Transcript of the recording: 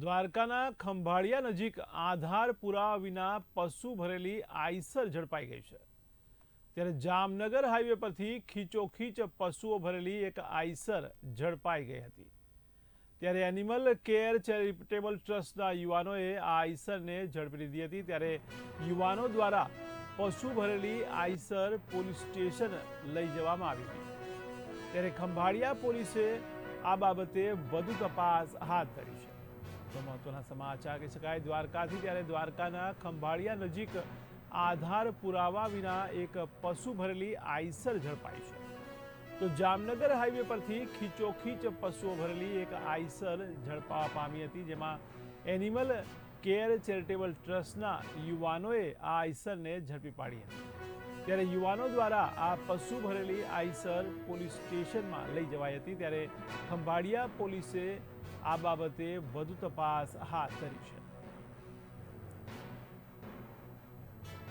દ્વારકાના ખંભાળિયા નજીક આધાર પુરાવા વિના પશુ ભરેલી આઈસર ઝડપાઈ ગઈ છે. ત્યારે જામનગર હાઈવે પરથી ખીચોખીચ પશુઓ ભરેલી એક આઈસર ઝડપાઈ ગઈ હતી. ત્યારે એનિમલ કેર ચેરિટેબલ ટ્રસ્ટના યુવાનોએ આ આઈસરને ઝડપી લીધી હતી. ત્યારે યુવાનો દ્વારા પશુ ભરેલી આઈસર પોલીસ સ્ટેશન લઈ જવામાં આવી હતી. ત્યારે ખંભાળિયા પોલીસે આ બાબતે વધુ તપાસ હાથ ધરી છે. તો મહત્વના સમાચાર કહી શકાય દ્વારકાથી ત્યારે દ્વારકાના ખંભાળિયા નજીક આધાર પુરાવા વિના એક પશુ ભરેલી આઈસર ઝડપાઈ છે. તો જામનગર હાઈવે પરથી ખીચોખીચ પશુઓ ભરેલી એક આઈસર ઝડપાવા પામી હતી, જેમાં એનિમલ કેર ચેરિટેબલ ટ્રસ્ટના યુવાનોએ આ આઈસરને ઝડપી પાડી હતી. ત્યારે યુવાનો દ્વારા આ પશુ ભરેલી આઈસર પોલીસ સ્ટેશનમાં લઈ જવાઈ હતી. ત્યારે ખંભાળિયા પોલીસે આ બાબતે વધુ તપાસ હાથ ધરી છે.